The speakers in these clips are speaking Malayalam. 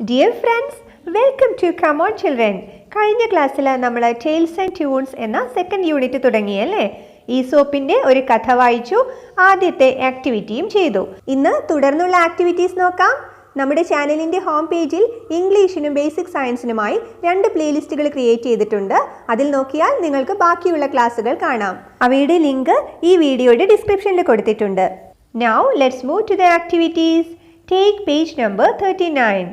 Dear friends welcome to come on children കഴിഞ്ഞ ക്ലാസ്സിൽ നമ്മൾ ടെയിൽസ് ആൻഡ് ട്യൂൺസ് എന്ന സെക്കൻഡ് യൂണിറ്റ് തുടങ്ങിയല്ലേ? ഈ സോപ്പിന്റെ ഒരു കഥ വായിച്ചു ആദ്യത്തെ ആക്ടിവിറ്റിയും ചെയ്തു. ഇന്ന് തുടർന്നുള്ള ആക്ടിവിറ്റീസ് നോക്കാം. നമ്മുടെ ചാനലിന്റെ ഹോം പേജിൽ ഇംഗ്ലീഷിനും ബേസിക് സയൻസിനുമായി രണ്ട് പ്ലേലിസ്റ്റുകൾ ക്രിയേറ്റ് ചെയ്തിട്ടുണ്ട്. അതിൽ നോക്കിയാൽ നിങ്ങൾക്ക് ബാക്കിയുള്ള ക്ലാസ്സുകൾ കാണാം. അവയുടെ ലിങ്ക് ഈ വീഡിയോയുടെ ഡിസ്ക്രിപ്ഷനിൽ കൊടുത്തിട്ടുണ്ട്. Now let's move to the activities take page number thirty nine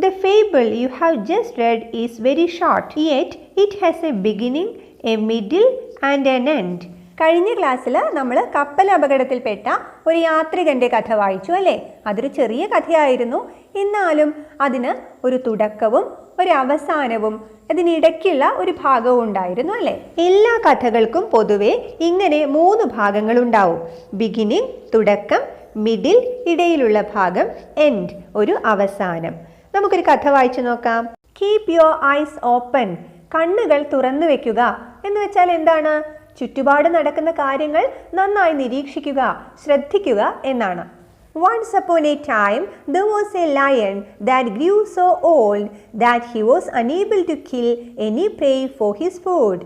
The fable you have just read is very short, yet it has a beginning, a middle and an end. കഴിഞ്ഞ ക്ലാസ്സിൽ നമ്മൾ കപ്പൽ അപകടത്തിൽപ്പെട്ട ഒരു യാത്രികന്റെ കഥ വായിച്ചു അല്ലേ? അതൊരു ചെറിയ കഥയായിരുന്നു. എന്നാലും അതിന് ഒരു തുടക്കവും ഒരു അവസാനവും അതിനിടയ്ക്കുള്ള ഒരു ഭാഗവും ഉണ്ടായിരുന്നു അല്ലേ? എല്ലാ കഥകൾക്കും പൊതുവെ ഇങ്ങനെ മൂന്ന് ഭാഗങ്ങളുണ്ടാവും ബിഗിനിങ് തുടക്കം മിഡിൽ ഇടയിലുള്ള ഭാഗം എൻഡ് ഒരു അവസാനം. നമുക്കൊരു കഥ വായിച്ചു നോക്കാം. കീപ് യുവർ ഐസ് ഓപ്പൺ കണ്ണുകൾ തുറന്നു വെക്കുക. എന്ന് വെച്ചാൽ എന്താണ്? ചുറ്റുപാട് നടക്കുന്ന കാര്യങ്ങൾ നന്നായി നിരീക്ഷിക്കുക ശ്രദ്ധിക്കുക എന്നാണ്. Once upon a time there was a lion that grew so old that he was unable to kill any prey for his food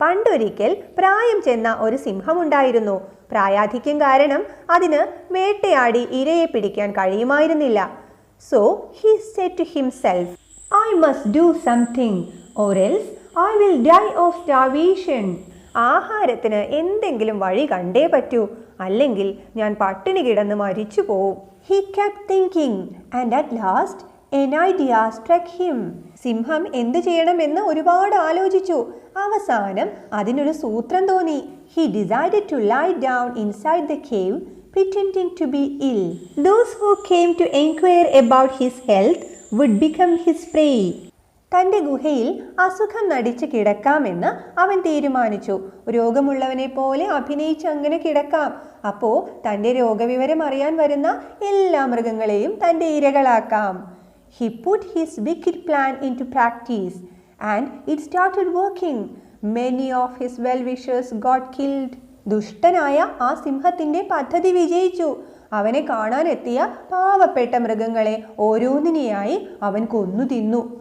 പണ്ടൊരിക്കൽ പ്രായം ചെന്ന ഒരു സിംഹമുണ്ടായിരുന്നു പ്രായാധിക്യം കാരണം അതിന് വേട്ടയാടി ഇരയെ പിടിക്കാൻ കഴിയുമായിരുന്നില്ല. So he said to himself, I must do something or else I will die of starvation. ആഹാരത്തിന് എന്തെങ്കിലും വഴി കണ്ടേ പറ്റൂ. അല്ലെങ്കിൽ ഞാൻ പട്ടിണി കിടന്ന് മരിച്ചു പോവും. He kept thinking and at last an idea struck him സിംഹം എന്തു ചെയ്യണമെന്ന് ഒരുപാട് ആലോചിച്ചു. അവസാനം അതിനൊരു സൂത്രം തോന്നി. He decided to lie down inside the cave pretending to be ill. Those who came to inquire about his health would become his prey. തന്റെ ഗുഹയിൽ അസുഖം നടിച്ച് കിടക്കാമെന്ന് അവൻ തീരുമാനിച്ചു. രോഗമുള്ളവനെ പോലെ അഭിനയിച്ച് അങ്ങനെ കിടക്കാം. അപ്പോ തന്റെ രോഗവിവരം അറിയാൻ വരുന്ന എല്ലാ മൃഗങ്ങളെയും തന്റെ ഇരകളാക്കാം. He put his wicked plan into practice and it started working many of his well wishers got killed ദുഷ്ടനായ ആ സിംഹത്തിന്റെ പദ്ധതി വിജയിച്ചു. അവനെ കാണാനെത്തിയ പാവപ്പെട്ട മൃഗങ്ങളെ ഓരോന്നിനെയായി അവൻ കൊന്നു തിന്നു.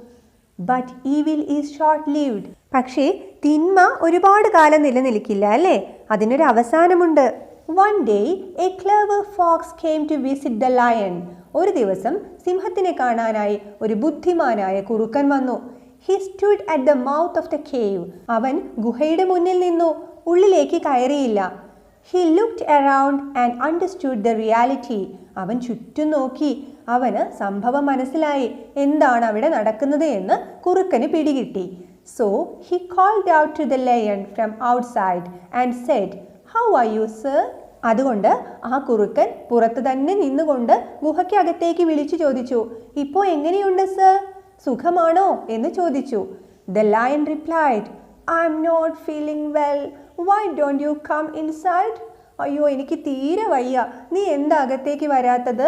But evil is short lived പക്ഷേ തിന്മ ഒരുപാട് കാലം നിലനിൽക്കില്ല അല്ലേ? അതിനൊരു അവസാനമുണ്ട്. One day a clever fox came to visit the lion ഒരു ദിവസം സിംഹത്തിനെ കാണാനായി ഒരു ബുദ്ധിമാനായ കുറുക്കൻ വന്നു. He stood at the mouth of the cave അവൻ ഗുഹയുടെ മുന്നിൽ നിന്നു. ഉള്ളിലേക്ക് കയറിയില്ല. He looked around and understood the reality അവൻ ചുറ്റും നോക്കി. അവന് സംഭവം മനസ്സിലായി. എന്താണ് അവിടെ നടക്കുന്നത് എന്ന് കുറുക്കന് പിടികിട്ടി. So he called out to the lion from outside and said how are you sir അതുകൊണ്ട് ആ കുറുക്കൻ പുറത്ത് തന്നെ നിന്നുകൊണ്ട് ഗുഹയ്ക്കകത്തേക്ക് വിളിച്ചു ചോദിച്ചു. ഇപ്പോൾ എങ്ങനെയുണ്ട് സർ സുഖമാണോ? എന്ന് ചോദിച്ചു. The lion replied I'm not feeling well why don't you come inside അയ്യോ എനിക്ക് തീരെ വയ്യ. നീ എന്താ അകത്തേക്ക് വരാത്തത്?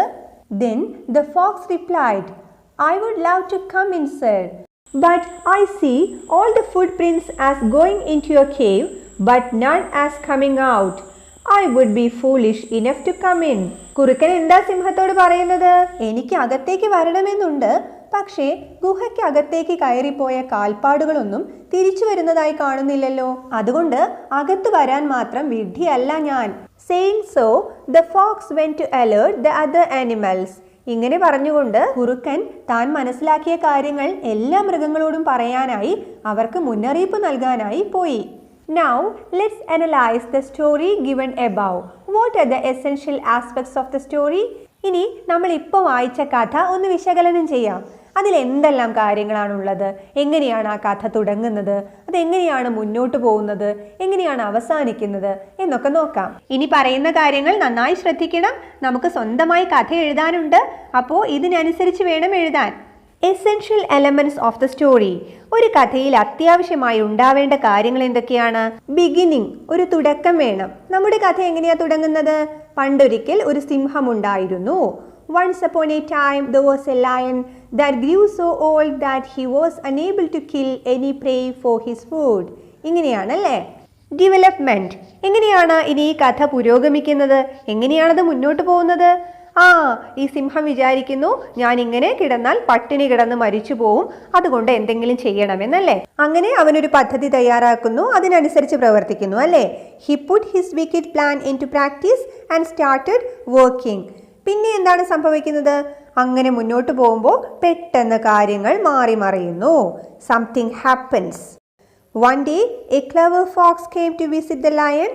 Then the fox replied I would love to come inside but I see all the footprints as going into your cave but none as coming out I would be foolish enough to come in കുറുക്കൻ എന്താ സിംഹത്തോട് പറയുന്നത്? എനിക്ക് അകത്തേക്ക് വരണമെന്നുണ്ട് പക്ഷേ ഗുഹയ്ക്കകത്തേക്ക് കയറിപ്പോയ കാൽപ്പാടുകളൊന്നും തിരിച്ചു വരുന്നതായി കാണുന്നില്ലല്ലോ. അതുകൊണ്ട് അകത്ത് വരാൻ മാത്രം വിഡ്ഢിയല്ല ഞാൻ. Saying so the fox went to alert the other animals ഇങ്ങനെ പറഞ്ഞുകൊണ്ട് കുറുക്കൻ താൻ മനസ്സിലാക്കിയ കാര്യങ്ങൾ എല്ലാ മൃഗങ്ങളോടും പറയാനായി അവർക്ക് മുന്നറിയിപ്പ് നൽകാനായി പോയി. Now let's analyse the story given above what are the essential aspects of the story ഇനി നമ്മൾ ഇപ്പോൾ വായിച്ച കഥ ഒന്ന് വിശകലനം ചെയ്യാം. അതിൽ എന്തെല്ലാം കാര്യങ്ങളാണുള്ളത്? എങ്ങനെയാണ് ആ കഥ തുടങ്ങുന്നത്? അതെങ്ങനെയാണ് മുന്നോട്ട് പോകുന്നത്? എങ്ങനെയാണ് അവസാനിക്കുന്നത്? എന്നൊക്കെ നോക്കാം. ഇനി പറയുന്ന കാര്യങ്ങൾ നന്നായി ശ്രദ്ധിക്കണം. നമുക്ക് സ്വന്തമായി കഥ എഴുതാനുണ്ട്. അപ്പോൾ ഇതിനനുസരിച്ച് വേണം എഴുതാൻ. Essential elements of the story ഒരു കഥയിൽ അത്യാവശ്യമായി ഉണ്ടാവേണ്ട കാര്യങ്ങൾ എന്തൊക്കെയാണ്? ബിഗിനിങ് ഒരു തുടക്കം വേണം. നമ്മുടെ കഥ എങ്ങനെയാ തുടങ്ങുന്നത്? പണ്ടൊരിക്കൽ ഒരു സിംഹം ഉണ്ടായിരുന്നു. Once upon a time there was a lion. That grew so old that he was unable to kill any prey for his food. ഇങ്ങനെയാണല്ലേ? ഡെവലപ്മെന്റ് എങ്ങനെയാണ് ഇനി ഈ കഥ പുരോഗമിക്കുന്നത്? എങ്ങനെയാണത് മുന്നോട്ട് പോകുന്നത്? ആ ഈ സിംഹം വിചാരിക്കുന്നു ഞാൻ ഇങ്ങനെ കിടന്നാൽ പട്ടിണി കിടന്ന് മരിച്ചു പോവും. അതുകൊണ്ട് എന്തെങ്കിലും ചെയ്യണമെന്നല്ലേ? അങ്ങനെ അവനൊരു പദ്ധതി തയ്യാറാക്കുന്നു. അതിനനുസരിച്ച് പ്രവർത്തിക്കുന്നു അല്ലേ? He put his wicked plan in to practice and started working പിന്നെ എന്താണ് സംഭവിക്കുന്നത്? അങ്ങനെ മുന്നോട്ട് പോകുമ്പോൾ പെട്ടെന്ന് കാര്യങ്ങൾ മാറി മറിയുന്നു. Something happens one day a clever fox came to visit the lion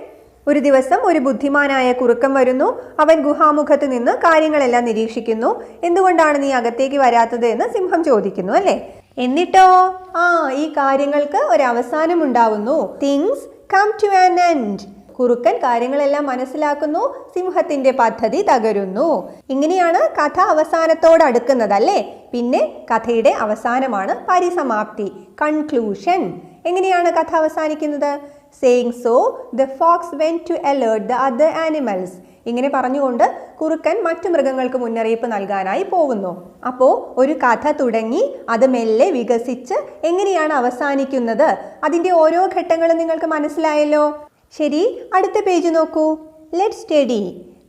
ഒരു ദിവസം ഒരു ബുദ്ധിമാനായ കുറുക്കം വരുന്നു. അവൻ ഗുഹാമുഖത്ത് നിന്ന് കാര്യങ്ങളെല്ലാം നിരീക്ഷിക്കുന്നു. എന്തുകൊണ്ടാണ് നീ അകത്തേക്ക് വരാത്തത് എന്ന് സിംഹം ചോദിക്കുന്നു അല്ലേ? എന്നിട്ടോ? ആ ഈ കാര്യങ്ങൾക്ക് ഒരു അവസാനം ഉണ്ടാവുന്നു things come to an end കുറുക്കൻ കാര്യങ്ങളെല്ലാം മനസ്സിലാക്കുന്നു സിംഹത്തിന്റെ പദ്ധതി തകരുന്നു. ഇങ്ങനെയാണ് കഥ അവസാനത്തോട് അടുക്കുന്നത് അല്ലേ? പിന്നെ കഥയുടെ അവസാനമാണ് പരിസമാപ്തി കൺക്ലൂഷൻ എങ്ങനെയാണ് കഥ അവസാനിക്കുന്നത്? Saying so the fox went to alert the other animals ഇങ്ങനെ പറഞ്ഞുകൊണ്ട് കുറുക്കൻ മറ്റു മൃഗങ്ങൾക്ക് മുന്നറിയിപ്പ് നൽകാനായി പോകുന്നു. അപ്പോൾ ഒരു കഥ തുടങ്ങി അത് മെല്ലെ വികസിച്ച് എങ്ങനെയാണ് അവസാനിക്കുന്നത്? അതിന്റെ ഓരോ ഘട്ടങ്ങളും നിങ്ങൾക്ക് മനസ്സിലായല്ലോ. ശരി അടുത്ത പേജ് നോക്കൂ. Let study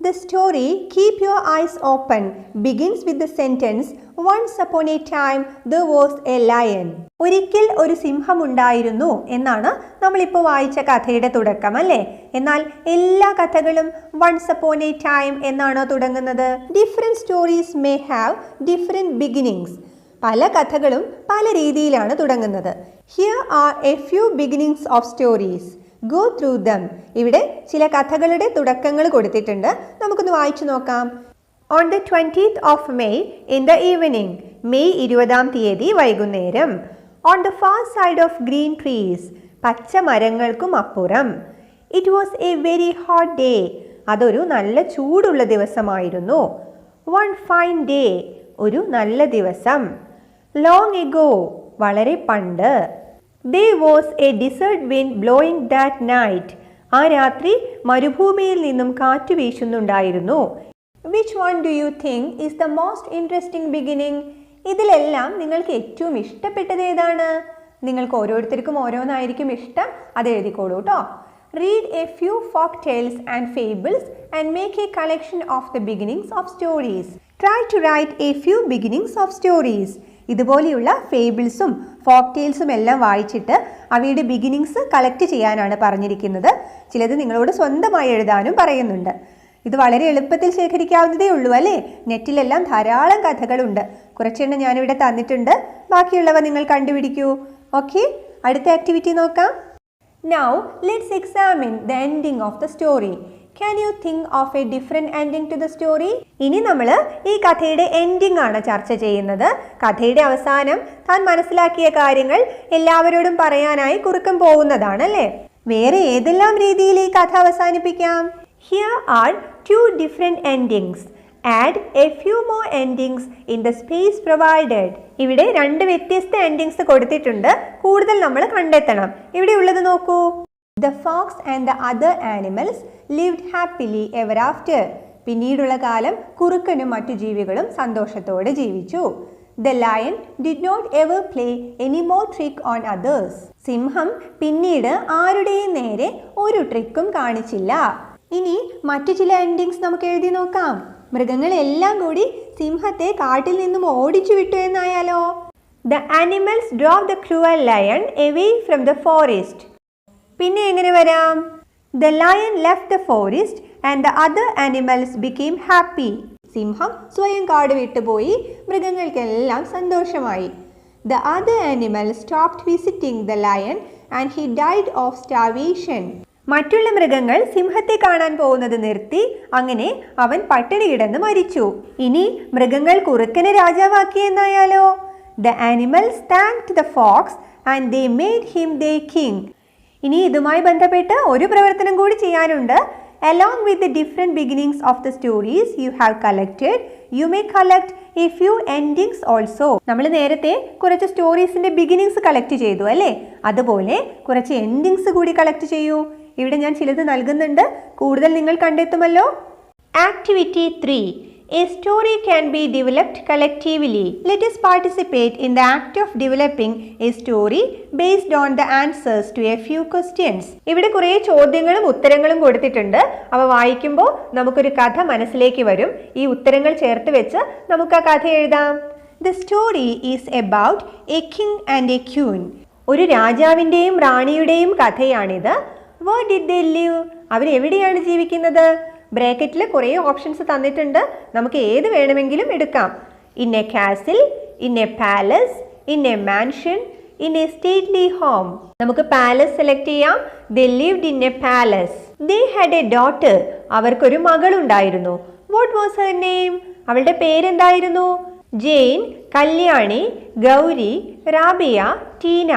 the story keep your eyes open begins with the sentence once upon a time there was a lion ഒരിക്കൽ ഒരു സിംഹം ഉണ്ടായിരുന്നു എന്നാണ് നമ്മളിപ്പോൾ വായിച്ച കഥയുടെ തുടക്കം അല്ലേ? എന്നാൽ എല്ലാ കഥകളും വൺസ് അപ്പോൺ എ ടൈം എന്നാണ് തുടങ്ങുന്നത്? Different stories may have different beginnings പല കഥകളും പല രീതിയിലാണ് തുടങ്ങുന്നത്. Here are a few beginnings of stories go through them ഇവിടെ ചില കഥകളുടെ തുടക്കങ്ങൾ കൊടുത്തിട്ടുണ്ട്. നമുക്കൊന്ന് വായിച്ചു നോക്കാം. On the twentieth of May in the evening May ഇരുപതാം തീയതി വൈകുന്നേരം on the far side of green trees പച്ച മരങ്ങൾക്കും അപ്പുറം. It was a very hot day അതൊരു നല്ല ചൂടുള്ള ദിവസമായിരുന്നു. വൺ ഫൈൻ ഡേ ഒരു നല്ല ദിവസം. ലോങ് എഗോ വളരെ പണ്ട്. There was a desert wind blowing that night ആ രാത്രി മരുഭൂമിയിൽ നിന്നും കാറ്റ് വീശുന്നുണ്ടായിരുന്നു. Which one do you think is the most interesting beginning ഇതിലെല്ലാം നിങ്ങൾക്ക് ഏറ്റവും ഇഷ്ടപ്പെട്ടത് ഏതാണ്? നിങ്ങൾക്ക് ഓരോരുത്തർക്കും ഓരോന്നായിരിക്കും ഇഷ്ടം. അത് എഴുതിക്കോളൂ കേട്ടോ read a few folk tales and fables and make a collection of the beginnings of stories try to write a few beginnings of stories ഇതുപോലെയുള്ള ഫേബിൾസും ഫോക്ക് ടെയിൽസും എല്ലാം വായിച്ചിട്ട് അവയുടെ ബിഗിനിങ്സ് കളക്ട് ചെയ്യാനാണ് പറഞ്ഞിരിക്കുന്നത്. ചിലത് നിങ്ങളോട് സ്വന്തമായി എഴുതാനും പറയുന്നുണ്ട്. ഇത് വളരെ എളുപ്പത്തിൽ ശേഖരിക്കാവുന്നതേ ഉള്ളൂ അല്ലേ? നെറ്റിലെല്ലാം ധാരാളം കഥകളുണ്ട്. കുറച്ചെണ്ണം ഞാനിവിടെ തന്നിട്ടുണ്ട്. ബാക്കിയുള്ളവ നിങ്ങൾ കണ്ടുപിടിക്കൂ. ഓക്കെ അടുത്ത ആക്ടിവിറ്റി നോക്കാം. Now let's examine the ending of the story can you think of a different ending to the story ഇനി നമ്മൾ ഈ കഥയുടെ എൻഡിങ് ആണ് ചർച്ച ചെയ്യുന്നത്. കഥയുടെ അവസാനം താൻ മനസ്സിലാക്കിയ കാര്യങ്ങൾ എല്ലാവരോടും പറയാനായി കുറുക്കം പോകുന്നതാണ് അല്ലേ വേറെ ഏതെല്ലാം രീതിയിൽ ഈ കഥ അവസാനിപ്പിക്കാം? Here are two different endings add a few more endings in the space provided ഇവിടെ രണ്ട് വ്യത്യസ്ത എൻഡിങ്സ് കൊടുത്തിട്ടുണ്ട്. കൂടുതൽ നമ്മൾ കണ്ടെത്തണം. ഇവിടെ ഉള്ളത് നോക്കൂ? The fox and the other animals lived happily ever after പിന്നീടുള്ള കാലം കുറുക്കനും മറ്റു ജീവികളും സന്തോഷത്തോടെ ജീവിച്ചു. The lion did not ever play any more trick on others സിംഹം പിന്നീട് ആരുടെയും നേരെ ഒരു ട്രിക്കും കാണിച്ചില്ല. ഇനി മറ്റു ചില എൻഡിങ്സ് നമുക്ക് എഴുതി നോക്കാം. മൃഗങ്ങളെല്ലാം കൂടി സിംഹത്തെ കാട്ടിൽ നിന്നും ഓടിച്ചു വിട്ടു എന്നായാലോ? The animals drove the cruel lion away from the forest പിന്നെ എങ്ങനെ വരാം? The lion left the forest and the other animals became happy സിംഹം സ്വയം കാട് വിട്ടുപോയി. മൃഗങ്ങൾക്കെല്ലാം സന്തോഷമായി. The other animal stopped visiting the lion and he died of starvation മറ്റുള്ള മൃഗങ്ങൾ സിംഹത്തെ കാണാൻ പോകുന്നത് നിർത്തി. അങ്ങനെ അവൻ പട്ടിണി കിടന്ന് മരിച്ചു. ഇനി മൃഗങ്ങൾ കുറുക്കനെ രാജാവാക്കി എന്നായാലോ? The animals thank the fox and they made him the king ഇനി ഇതുമായി ബന്ധപ്പെട്ട് ഒരു പ്രവർത്തനം കൂടി ചെയ്യാനുണ്ട്. Along with the different beginnings of the stories you have collected you may collect a few endings also നമ്മൾ നേരത്തെ കുറച്ച് സ്റ്റോറീസിന്റെ ബിഗിനിങ്സ് കളക്ട് ചെയ്തു അല്ലേ? അതുപോലെ കുറച്ച് എൻഡിങ്സ് കൂടി കളക്ട് ചെയ്യൂ. ഇവിടെ ഞാൻ ചിലത് നൽകുന്നുണ്ട്. കൂടുതൽ നിങ്ങൾ കണ്ടെത്തുമല്ലോ. Activity three A story can be developed collectively. Let us participate in the act of developing a story based on the answers to a few questions. ഇവിടെ കുറേ ചോദ്യങ്ങളും ഉത്തരങ്ങളും കൊടുത്തിട്ടുണ്ട്. അവ വായിക്കുമ്പോൾ നമുക്കൊരു കഥ മനസ്സിലേക്ക് വരും. ഈ ഉത്തരങ്ങൾ ചേർത്ത് വെച്ച് നമുക്ക് ആ കഥ എഴുതാം. The story is about a king and a queen ഒരു രാജാവിന്റെയും റാണിയുടെയും കഥയാണിത്. വേർ ഡിഡ് ദ ലിവ് അവരെവിടെയാണ് ജീവിക്കുന്നത്? ബ്രാക്കറ്റിൽ കുറേ ഓപ്ഷൻസ് തന്നിട്ടുണ്ട്. നമുക്ക് ഏത് വേണമെങ്കിലും എടുക്കാം. In a castle in a palace in a mansion in a stately home നമുക്ക് പാലസ് സെലക്ട് ചെയ്യാം. They lived in a palace they had a daughter അവർക്കൊരു മകളുണ്ടായിരുന്നു. വാട്ട് വാസ് ഹർ നെയിം അവളുടെ പേരെന്തായിരുന്നു? ജെയിൻ കല്യാണി ഗൗരി റാബിയ ടീന.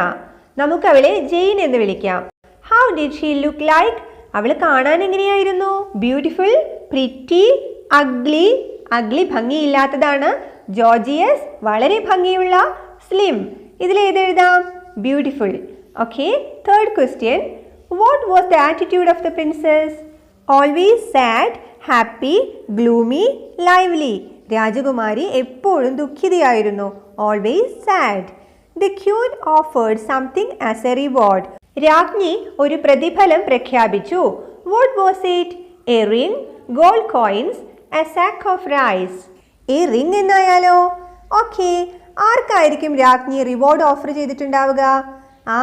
നമുക്ക് അവളെ ജെയിൻ എന്ന് വിളിക്കാം. How did she look like അവൾ കാണാൻ എങ്ങനെയായിരുന്നു? ബ്യൂട്ടിഫുൾ പ്രിറ്റി അഗ്ലി അഗ്ലി ഭംഗിയില്ലാത്തതാണ്. ജോർജിയസ് വളരെ ഭംഗിയുള്ള സ്ലിം ഇതിൽ ഏതെഴുതാം beautiful okay third question what was the attitude of the princess always sad happy gloomy lively രാജകുമാരി എപ്പോഴും ദുഃഖിതയായിരുന്നു. Always sad the queen offered something as a reward രാജ്ഞി ഒരു പ്രതിഫലം പ്രഖ്യാപിച്ചു. What was it a ring gold coins a sack of rice ഈ റിംഗ് എന്നായാലോ? ഓക്കെ ആർക്കായിരിക്കും രാജ്ഞി റിവാർഡ് ഓഫർ ചെയ്തിട്ടുണ്ടാവുക? ആ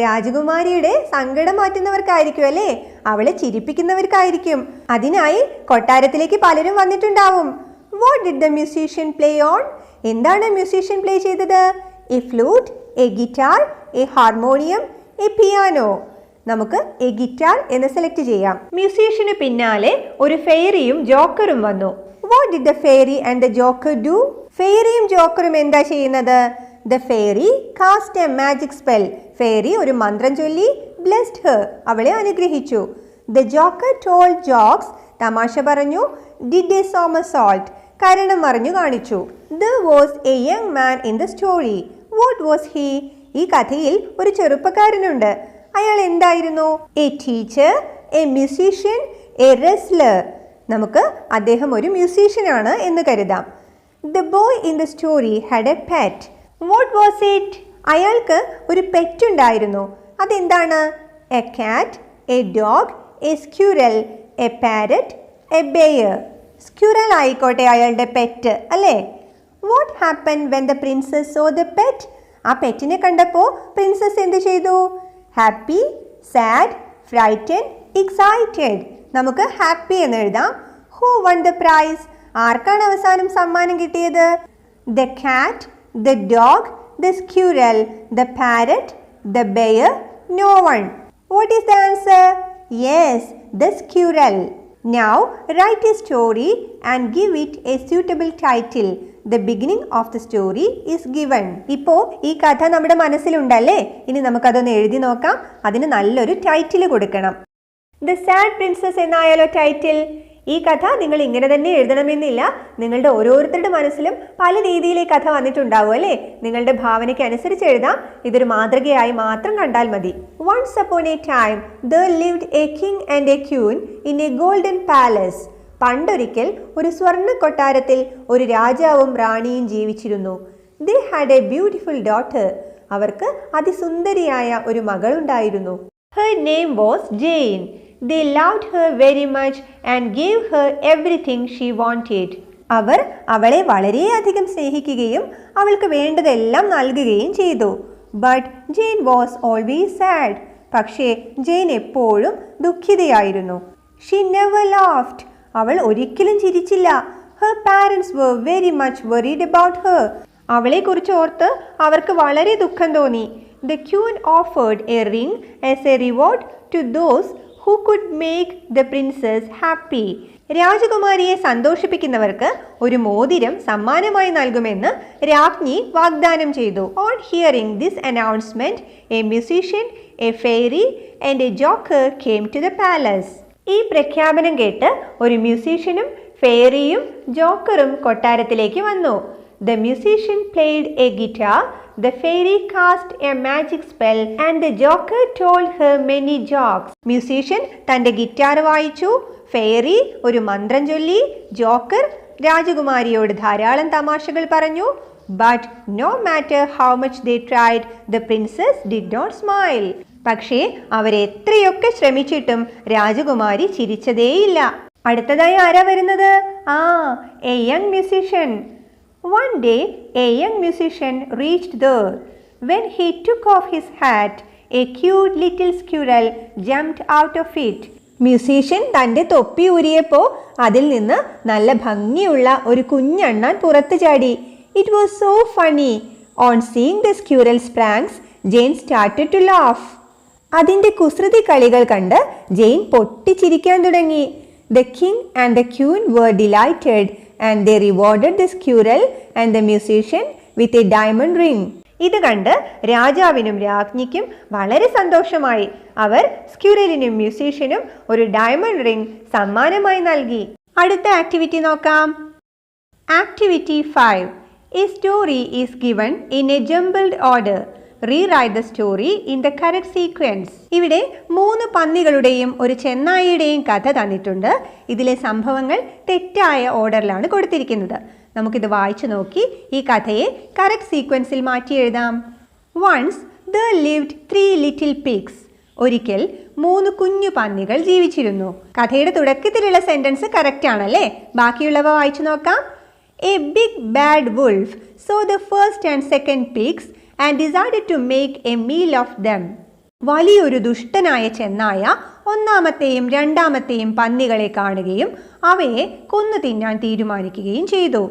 രാജകുമാരിയുടെ സങ്കടം മാറ്റുന്നവർക്കായിരിക്കും അല്ലേ? അവളെ ചിരിപ്പിക്കുന്നവർക്കായിരിക്കും. അതിനായി കൊട്ടാരത്തിലേക്ക് പലരും വന്നിട്ടുണ്ടാവും. What did the musician play on എന്താണ് മ്യൂസീഷ്യൻ പ്ലേ ചെയ്തത്? A flute a guitar a harmonium a piano നമുക്ക് എ ഗിറ്റാർ എന്ന് സെലക്ട് ചെയ്യാം. മ്യൂസീഷ്യന് പിന്നാലെ ഒരു ഫെയറിയും ജോക്കറും വന്നു. What did the fairy and the joker do ഫെയറിയും ജോക്കറും എന്താ ചെയ്യുന്നത്? The fairy cast a magic spell fairy ഒരു മന്ത്രം ചൊല്ലി ബ്ലെസ്ഡ് ഹെർ അവളെ അനുഗ്രഹിച്ചു. ദ ജോക്കർ ടോൾ ജോക്സ് തമാശ പറഞ്ഞു ഡിഡ് എ സോമസോൾട്ട് കരണം മറിഞ്ഞു കാണിച്ചു. There was a young man in the story what was he ഈ കഥയിൽ ഒരു ചെറുപ്പക്കാരനുണ്ട്. അയാൾ എന്തായിരുന്നു? A teacher a musician a wrestler നമുക്ക് അദ്ദേഹം ഒരു മ്യൂസീഷ്യനാണ് എന്ന് കരുതാം. The boy in the story had a pet what was it അയാൾക്ക് ഒരു പെറ്റ് ഉണ്ടായിരുന്നു. അതെന്താണ്? A cat a dog a squirrel a parrot a bear squirrel ആയിക്കോട്ടെ അയാളുടെ പെറ്റ് അല്ലേ? What happen when the princess saw the pet ആ പെറ്റിനെ കണ്ടപ്പോൾ പ്രിൻസസ് എന്ത് ചെയ്തു? ഹാപ്പി സാഡ് ഫ്രൈറ്റൻ എക്സൈറ്റഡ് നമുക്ക് ഹാപ്പി എന്ന് എഴുതാം. ഹൂ വൺ ദ പ്രൈസ് ആർക്കാണ് അവസാനം സമ്മാനം കിട്ടിയത്? The cat the dog the squirrel the parrot the bear no one what is the answer yes the squirrel Now write a story and give it a suitable title. The beginning of the story is given ഇപ്പോൾ ഈ കഥ നമ്മുടെ മനസ്സിലുണ്ടല്ലേ? ഇനി നമുക്കതൊന്ന് എഴുതി നോക്കാം. അതിന് നല്ലൊരു ടൈറ്റിൽ കൊടുക്കണം. ദ സാഡ് പ്രിൻസസ് എന്നായാലോ ടൈറ്റിൽ ഈ കഥ നിങ്ങൾ ഇങ്ങനെ തന്നെ എഴുതണമെന്നില്ല. നിങ്ങളുടെ ഓരോരുത്തരുടെ മനസ്സിലും പല രീതിയിൽ ഈ കഥ വന്നിട്ടുണ്ടാവും അല്ലേ? നിങ്ങളുടെ ഭാവനയ്ക്ക് അനുസരിച്ച് എഴുതാം. ഇതൊരു മാതൃകയായി മാത്രം കണ്ടാൽ മതി. Once upon a time the lived a king and a queen in a golden palace പണ്ടൊരിക്കൽ ഒരു സ്വർണ കൊട്ടാരത്തിൽ ഒരു രാജാവും റാണിയും ജീവിച്ചിരുന്നു. They had a beautiful daughter അവർക്ക് അതിസുന്ദരിയായ ഒരു മകളുണ്ടായിരുന്നു. Her name was Jane they loved her very much and gave her everything she wanted അവർ അവളെ വളരെയധികം സ്നേഹിക്കുകയും അവൾക്ക് വേണ്ടതെല്ലാം നൽകുകയും ചെയ്തു. But Jane was always sad പക്ഷേ ജെയിൻ എപ്പോഴും ദുഃഖിതയായിരുന്നു. ഷീ നെവർ ലാഫ്റ്റ് അവൾ ഒരിക്കലും ചിരിച്ചില്ല. Her parents were very much worried about her അവളെക്കുറിച്ച് ഓർത്ത് അവർക്ക് വളരെ ദുഃഖം തോന്നി. The queen offered a ring as a reward to those who could make the princess happy രാജകുമാരിയെ സന്തോഷിപ്പിക്കുന്നവർക്ക് ഒരു മോതിരം സമ്മാനമായി നൽകുമെന്ന് രാജ്ഞി വാഗ്ദാനം ചെയ്തു. On hearing this announcement a musician a fairy and a joker came to the palace ഈ പ്രഖ്യാപനം കേട്ട് ഒരു മ്യൂസീഷ്യനും ഫെയറിയും ജോക്കറും കൊട്ടാരത്തിലേക്ക് വന്നു. The musician played a guitar the fairy cast a magic spell and the joker told her many jokes musician തന്റെ ഗിറ്റാർ വായിച്ചു. ഫെയറി ഒരു മന്ത്രം ചൊല്ലി. ജോക്കർ രാജകുമാരിയോട് ധാരാളം തമാശകൾ പറഞ്ഞു. But no matter how much they tried the princess did not smile പക്ഷേ അവരെത്രയൊക്കെ ശ്രമിച്ചിട്ടും രാജകുമാരി ചിരിച്ചതേയില്ല. അടുത്തതായി ആരാ വരുന്നത്? ആ a young musician one day a young musician reached there when he took off his hat a cute little squirrel jumped out of it musician തന്റെ തൊപ്പി ഊരിയപ്പോൾ അതിൽ നിന്ന് നല്ല ഭംഗിയുള്ള ഒരു കുഞ്ഞണ്ണാൻ പുറത്തു ചാടി. It was so funny on seeing the squirrel pranks Jane started to laugh അതിന്റെ കുസൃതി കളികൾ കണ്ട് ജെയിൻ പൊട്ടിച്ചിരിക്കാൻ തുടങ്ങി. The king and the queen were delighted and they rewarded the squirrel and the musician with a diamond ring ഇത് കണ്ട് രാജാവിനും രാജ്ഞിക്കും വളരെ സന്തോഷമായി. അവർ സ്ക്യൂരലിനും മ്യൂസീഷ്യനും ഒരു ഡയമണ്ട് റിംഗ് സമ്മാനമായി നൽകി. അടുത്ത ആക്ടിവിറ്റി നോക്കാം. Activity five a story is given in a jumbled order rewrite the story in the correct sequence ഇവിടെ മൂന്ന് പന്നികളുടെയും ഒരു ചെന്നായിയുടെയും കഥ തന്നിട്ടുണ്ട്. ഇതിലെ സംഭവങ്ങൾ തെറ്റായ ഓർഡറിലാണ് കൊടുത്തിരിക്കുന്നത്. നമുക്കിത് വായിച്ചു നോക്കി ഈ കഥയെ കറക്റ്റ് സീക്വൻസിൽ മാറ്റി എഴുതാം. Once there lived three little pigs ഒരിക്കൽ മൂന്ന് കുഞ്ഞു പന്നികൾ ജീവിച്ചിരുന്നു. കഥയുടെ തുടക്കത്തിലുള്ള സെന്റൻസ് കറക്റ്റ് ആണല്ലേ? ബാക്കിയുള്ളവ വായിച്ചു നോക്കാം. A big bad wolf saw the first and second pigs and decided to make a meal of them വലിയൊരു ദുഷ്ടനായ ചെന്നായ ഒന്നാമത്തെയും രണ്ടാമത്തെയും പന്നികളെ കാണുകയും അവയെ കൊന്നു തിന്നാൻ തീരുമാനിക്കുകയും ചെയ്തു.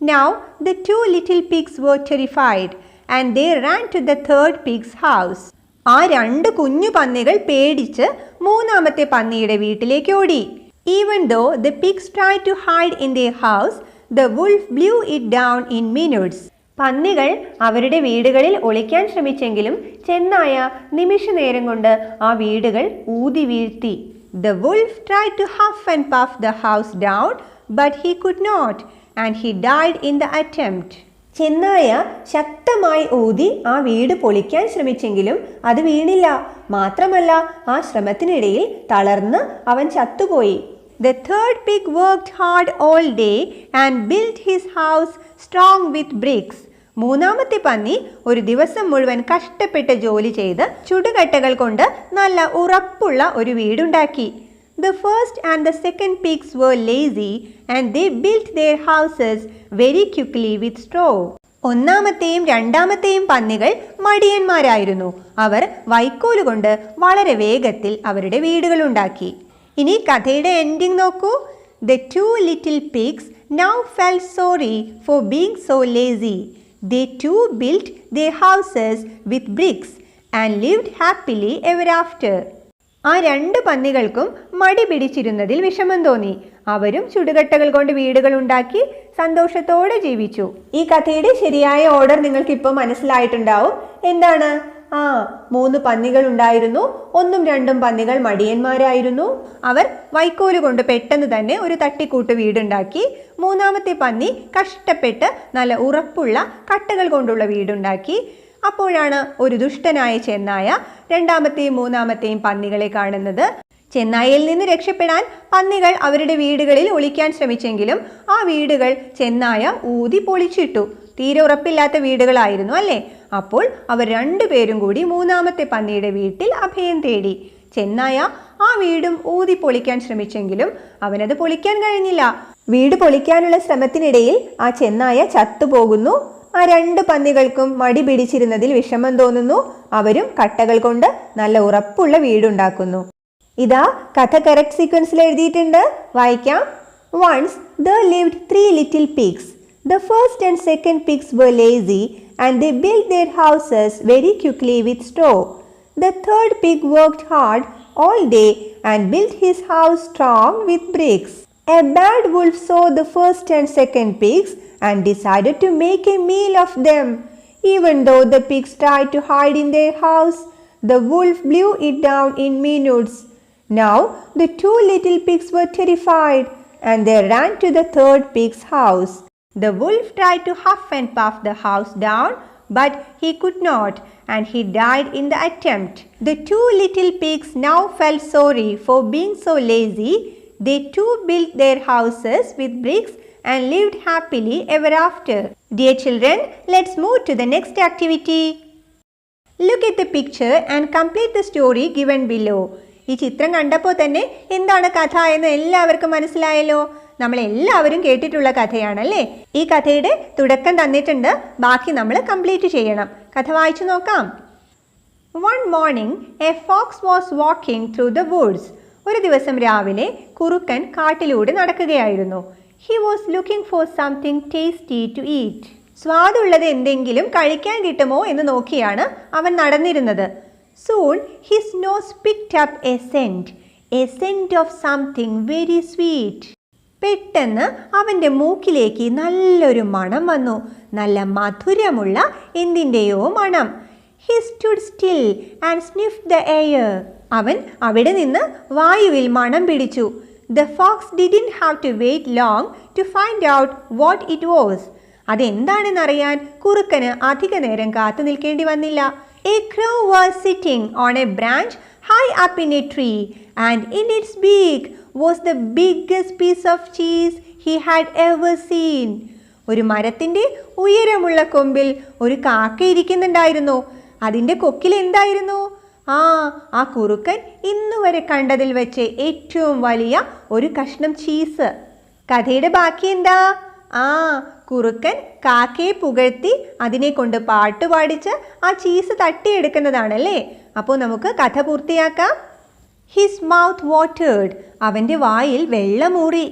Now the two little pigs were terrified and they ran to the third pig's house. ആ രണ്ട് കുഞ്ഞു പന്നികൾ പേടിച്ച് മൂന്നാമത്തെ പന്നിയുടെ വീട്ടിലേക്ക് ഓടി. Even though the pigs try to hide in the house the wolf blew it down in minutes പന്നികൾ അവരുടെ വീടുകളിൽ ഒളിക്കാൻ ശ്രമിച്ചെങ്കിലും ചെന്നായ നിമിഷ നേരം കൊണ്ട് ആ വീടുകൾ ഊതി വീഴ്ത്തി. The wolf try to huff and puff the house down but he could not and he died in the attempt ചെന്നായ ശക്തമായി ഊതി ആ വീട് പൊളിക്കാൻ ശ്രമിച്ചെങ്കിലും അത് വീണില്ല. മാത്രമല്ല ആ ശ്രമത്തിനിടയിൽ തളർന്ന് അവൻ ചത്തുപോയി. The third pig work hard all day and build his house strong with bricks മൂന്നാമത്തെ പന്നി ഒരു ദിവസം മുഴുവൻ കഷ്ടപ്പെട്ട് ജോലി ചെയ്ത് ചുടുകട്ടകൾ കൊണ്ട് നല്ല ഉറപ്പുള്ള ഒരു വീടുണ്ടാക്കി. The first and the second pigs were lazy and they built their houses very quickly with straw ഒന്നാമത്തെയും രണ്ടാമത്തെയും പന്നികൾ മടിയന്മാരായിരുന്നു. അവർ വൈക്കോൽ കൊണ്ട് വളരെ വേഗത്തിൽ അവരുടെ വീടുകൾ ഉണ്ടാക്കി ഇനി കഥയുടെ എൻഡിങ് നോക്കൂ. The two little pigs now felt sorry for being so lazy they too built their houses with bricks and lived happily ever after. ആ രണ്ട് പന്നികൾക്കും മടി പിടിച്ചിരുന്നതിൽ വിഷമം തോന്നി. അവരും ചുടുകട്ടകൾ കൊണ്ട് വീടുകൾ ഉണ്ടാക്കി സന്തോഷത്തോടെ ജീവിച്ചു. ഈ കഥയുടെ ശരിയായ ഓർഡർ നിങ്ങൾക്ക് ഇപ്പോൾ മനസ്സിലായിട്ടുണ്ടാവും. എന്താണ്? ആ മൂന്ന് പന്നികൾ ഉണ്ടായിരുന്നു. ഒന്നും രണ്ടും പന്നികൾ മടിയന്മാരായിരുന്നു. അവർ വൈക്കോൽ കൊണ്ട് പെട്ടെന്ന് തന്നെ ഒരു തട്ടിക്കൂട്ട് വീടുണ്ടാക്കി. മൂന്നാമത്തെ പന്നി കഷ്ടപ്പെട്ട് നല്ല ഉറപ്പുള്ള കട്ടകൾ കൊണ്ടുള്ള വീടുണ്ടാക്കി. അപ്പോഴാണ് ഒരു ദുഷ്ടനായ ചെന്നായ രണ്ടാമത്തെയും മൂന്നാമത്തെയും പന്നികളെ കാണുന്നത്. ചെന്നായയിൽ നിന്ന് രക്ഷപ്പെടാൻ പന്നികൾ അവരുടെ വീടുകളിൽ ഒളിക്കാൻ ശ്രമിച്ചെങ്കിലും ആ വീടുകൾ ചെന്നായ ഊതി പൊളിച്ചിട്ടു. തീരെ ഉറപ്പില്ലാത്ത വീടുകളായിരുന്നു അല്ലേ? അപ്പോൾ അവർ രണ്ടുപേരും കൂടി മൂന്നാമത്തെ പന്നിയുടെ വീട്ടിൽ അഭയം തേടി. ചെന്നായ ആ വീടും ഊതി പൊളിക്കാൻ ശ്രമിച്ചെങ്കിലും അവനത് പൊളിക്കാൻ കഴിഞ്ഞില്ല. വീട് പൊളിക്കാനുള്ള ശ്രമത്തിനിടയിൽ ആ ചെന്നായ ചത്തുപോകുന്നു. ആ രണ്ട് പന്നികൾക്കും മടി പിടിച്ചിരുന്നതിൽ വിഷമം തോന്നുന്നു. അവരും കട്ടകൾ കൊണ്ട് നല്ല ഉറപ്പുള്ള വീടുണ്ടാക്കുന്നു. ഇതാ കഥ കറക്റ്റ് സീക്വൻസിൽ എഴുതിയിട്ടുണ്ട്. വായിക്കാം. Once there lived three little pigs the first and second pigs were lazy. And they built their houses very quickly with straw. The third pig worked hard all day and built his house strong with bricks. A bad wolf saw the first and second pigs and decided to make a meal of them. Even though the pigs tried to hide in their house, the wolf blew it down in minutes. Now the two little pigs were terrified and they ran to the third pig's house. The wolf tried to huff and puff the house down, but he could not, and he died in the attempt. The two little pigs now felt sorry for being so lazy. They too built their houses with bricks and lived happily ever after. Dear children, let's move to the next activity. Look at the picture and complete the story given below. ഈ ചിത്രം കണ്ടപ്പോൾ തന്നെ എന്താണ് കഥ എന്ന് എല്ലാവർക്കും മനസ്സിലായല്ലോ നമ്മൾ എല്ലാവരും കേട്ടിട്ടുള്ള കഥയാണല്ലേ? ഈ കഥയുടെ തുടക്കം തന്നിട്ടുണ്ട്. ബാക്കി നമ്മൾ കംപ്ലീറ്റ് ചെയ്യണം. കഥ വായിച്ചു നോക്കാം. One morning a fox was walking through the woods ഒരു ദിവസം രാവിലെ കുറുക്കൻ കാട്ടിലൂടെ നടക്കുകയായിരുന്നു. He was looking for something tasty to eat സ്വാദുള്ളത് എന്തെങ്കിലും കഴിക്കാൻ കിട്ടുമോ എന്ന് നോക്കിയാണ് അവൻ നടന്നിരുന്നത്. Soon his nose picked up a scent a scent of something very sweet പെട്ടെന്ന് അവന്റെ മൂക്കിലേക്ക് നല്ലൊരു മണം വന്നു. നല്ല മധുരമുള്ള എന്തിന്റെയോ മണം. He stood still and sniff the air അവൻ അവിടെ നിന്ന് വായുവിൽ മണം പിടിച്ചു. The fox didn't have to wait long to find out what it was അതെന്താണെന്നറിയാൻ കുറുക്കന് അധിക നേരം കാത്തു നിൽക്കേണ്ടി വന്നില്ല. A crow was sitting on a branch high up in a tree and in its beak was the biggest piece of cheese he had ever seen. ഒരു മരത്തിന്റെ ഉയരമുള്ള കൊമ്പിൽ ഒരു കാക്ക ഇരിക്കുന്നുണ്ടായിരുന്നു. അതിന്റെ കൊക്കിൽ എന്തായിരുന്നു? ആ ആ കുറുക്കൻ ഇന്നുവരെ കണ്ടതിൽ വെച്ച് ഏറ്റവും വലിയ ഒരു കഷ്ണം ചീസ് കഥയുടെ ബാക്കി എന്താ? ആ കുറുക്കൻ കാക്കയെ പുകഴ്ത്തി അതിനെ കൊണ്ട് പാട്ട് പാടിച്ച് ആ ചീസ് തട്ടിയെടുക്കുന്നതാണല്ലേ? അപ്പോൾ നമുക്ക് കഥ പൂർത്തിയാക്കാം. ഹിസ് മൗത്ത് വാട്ടേഡ് അവന്റെ വായിൽ വെള്ളമൂറി.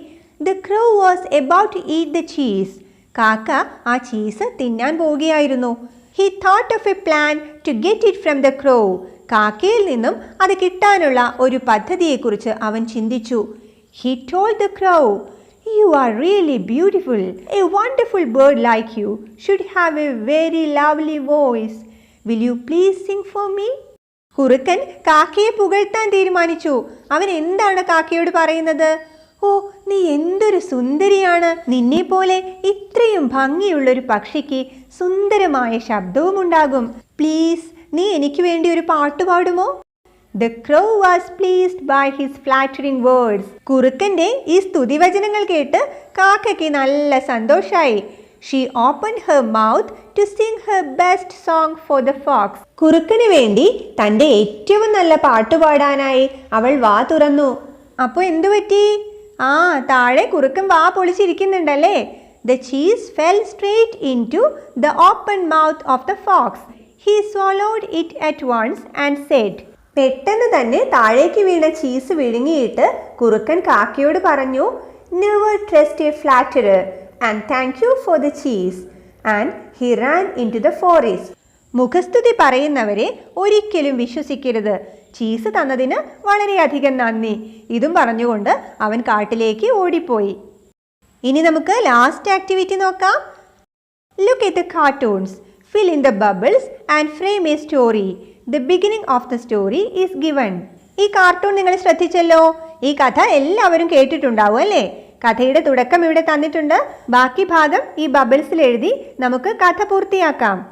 The crow was about eat the cheese കാക്ക ആ ചീസ് തിന്നാൻ പോവുകയായിരുന്നു. He thought of a plan to get it from the crow കാക്കയിൽ നിന്നും അത് കിട്ടാനുള്ള ഒരു പദ്ധതിയെക്കുറിച്ച് അവൻ ചിന്തിച്ചു. He told the crow you are really beautiful a wonderful bird like you should have a very lovely voice will you please sing for me കുറുക്കൻ കാക്കയെ പുകഴ്ത്താൻ തീരുമാനിച്ചു. അവൻ എന്താണ് കാക്കയോട് പറയുന്നത്? ഓ നീ എന്തൊരു സുന്ദരിയാണ്. നിന്നെ പോലെ ഇത്രയും ഭംഗിയുള്ളൊരു പക്ഷിക്ക് സുന്ദരമായ ശബ്ദവും ഉണ്ടാകും പ്ലീസ് നീ എനിക്ക് വേണ്ടി ഒരു പാട്ട് പാടുമോ? The crow was pleased by his flattering words. കുറുക്കന്റെ ഈ സ്തുതിവചനങ്ങൾ കേട്ട് കാക്കയ്ക്ക് നല്ല സന്തോഷായി. She open her mouth to sing her best song for the fox കുറുക്കന് വേണ്ടി തന്റെ ഏറ്റവും നല്ല പാട്ട് പാടാനായി അവൾ വാ തുറന്നു. അപ്പോൾ എന്തു പറ്റി? ആ താഴെ കുറുക്കൻ വാ പൊളിച്ചിരിക്കുന്നുണ്ടല്ലേ. The cheese fell straight into the open mouth of the fox he swallowed it at once and said പെട്ടെന്ന് തന്നെ താഴേക്ക് വീണ ചീസ് വിഴുങ്ങിയിട്ട് കുറുക്കൻ കാക്കയോട് പറഞ്ഞു never trust a flatterer and thank you for the cheese and he ran into the forest മുഖസ്തുതി പറയുന്നവരെ ഒരിക്കലും വിശ്വസിക്കരുത്. ചീസ് തന്നതിന് വളരെയധികം നന്ദി. ഇതും പറഞ്ഞുകൊണ്ട് അവൻ കാട്ടിലേക്ക് ഓടിപ്പോയി. ഇനി നമുക്ക് ലാസ്റ്റ് ആക്ടിവിറ്റി നോക്കാം. Look at the cartoons fill in the bubbles and frame a story the beginning of the story is given ഈ കാർട്ടൂൺ നിങ്ങൾ ശ്രദ്ധിച്ചല്ലോ. ഈ കഥ എല്ലാവരും കേട്ടിട്ടുണ്ടാവും അല്ലേ? കഥയുടെ തുടക്കം ഇവിടെ തന്നിട്ടുണ്ട്. ബാക്കി ഭാഗം ഈ ബബിൾസിൽ എഴുതി നമുക്ക് കഥ പൂർത്തിയാക്കാം.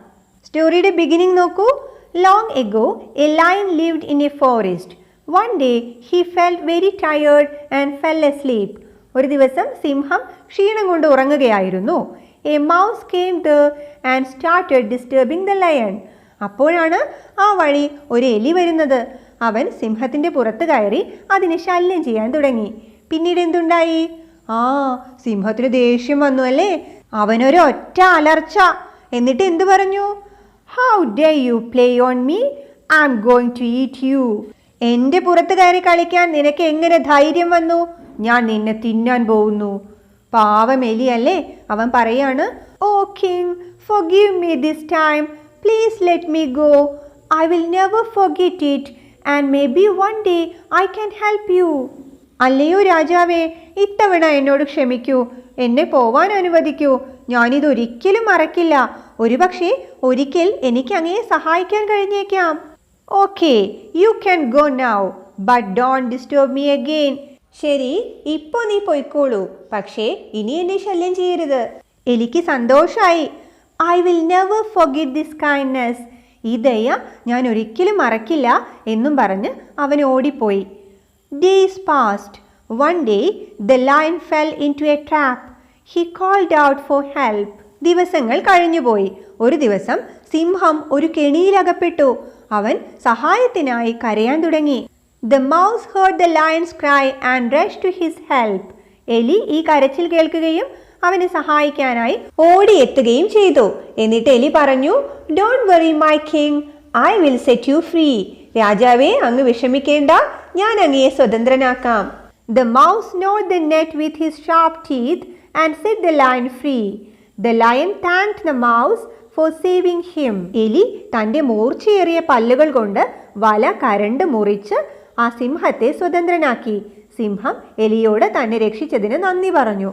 സ്റ്റോറിയുടെ ബിഗിനിങ് നോക്കൂ. Long ago a lion lived in a forest one day he fell very tired and fell asleep ഒരു ദിവസം സിംഹം ക്ഷീണം കൊണ്ട് ഉറങ്ങുകയായിരുന്നു. A mouse came the and started disturbing the lion അപ്പോഴാണ് ആ വഴി ഒരു എലി വരുന്നത്. അവൻ സിംഹത്തിന്റെ പുറത്ത് കയറി അതിനെ ശല്യം ചെയ്യാൻ തുടങ്ങി. പിന്നീട് എന്തുണ്ടായി? ആ സിംഹത്തിന് ദേഷ്യം വന്നു അല്ലേ? അവനൊരു ഒറ്റ അലർച്ച. എന്നിട്ട് എന്തു പറഞ്ഞു? How dare you play on me I'm going to eat you എന്റെ പുറത്ത് കയറി കളിക്കാൻ നിനക്ക് എങ്ങനെ ധൈര്യം വന്നു? ഞാൻ നിന്നെ തിന്നാൻ പോകുന്നു. പാവം എലി അല്ലേ? അവൻ പറയാണ്. ഓ king forgive me this time please let me go I will never forget it and maybe one day I can help you അല്ലയോ രാജാവേ ഇത്തവണ എന്നോട് ക്ഷമിക്കൂ. എന്നെ പോവാൻ അനുവദിക്കൂ. ഞാനിതൊരിക്കലും മറക്കില്ല. ഒരുപക്ഷെ ഒരിക്കൽ എനിക്ക് അങ്ങയെ സഹായിക്കാൻ കഴിഞ്ഞേക്കാം. Okay you can go now but don't disturb me again. ശരി ഇപ്പോൾ നീ പൊയ്ക്കോളൂ. പക്ഷേ ഇനി എന്നെ ശല്യം ചെയ്യരുത്. എനിക്ക് സന്തോഷമായി I will never forget this kindness. ഈ ദയ ഞാൻ ഒരിക്കലും മറക്കില്ല എന്നും പറഞ്ഞ് അവൻ ഓടിപ്പോയി. Days passed. One day, the lion fell into a trap. He called out for help. ദിവസങ്ങൾ കഴിഞ്ഞുപോയി. ഒരു ദിവസം സിംഹം ഒരു കെണിയിലകപ്പെട്ടു അവൻ സഹായത്തിനായി കരയാൻ തുടങ്ങി. The mouse heard the lion's cry and rush to his help എലി ഈ കരച്ചിൽ കേൾക്കുകയും അവനെ സഹായിക്കാനായി ഓടിയെത്തുകയും ചെയ്തു. എന്നിട്ട് എലി പറഞ്ഞു don't worry my king I will set you free രാജാവേ അങ്ങ് വിഷമിക്കേണ്ട. ഞാൻ അങ്ങയെ സ്വതന്ത്രനാക്കാം. The mouse gnawed the net with his sharp teeth and set the lion free the lion thank the mouse for saving him എലി തന്റെ മൂർച്ചയേറിയ പല്ലുകൾ കൊണ്ട് വല കരണ്ട് മുറിച്ച് ആ സിംഹത്തെ സ്വതന്ത്രനാക്കി. സിംഹം എലിയോട് തന്നെ രക്ഷിച്ചതിന് നന്ദി പറഞ്ഞു.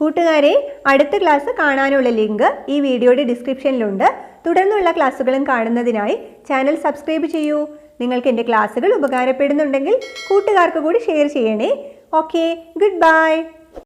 കൂട്ടുകാരെ അടുത്ത ക്ലാസ് കാണാനുള്ള ലിങ്ക് ഈ വീഡിയോയുടെ ഡിസ്ക്രിപ്ഷനിലുണ്ട് തുടർന്നുള്ള ക്ലാസ്സുകളും കാണുന്നതിനായി ചാനൽ സബ്സ്ക്രൈബ് ചെയ്യൂ. നിങ്ങൾക്ക് എന്റെ ക്ലാസ്സുകൾ ഉപകാരപ്പെടുന്നുണ്ടെങ്കിൽ കൂട്ടുകാർക്ക് കൂടി ഷെയർ ചെയ്യണേ. Okay good bye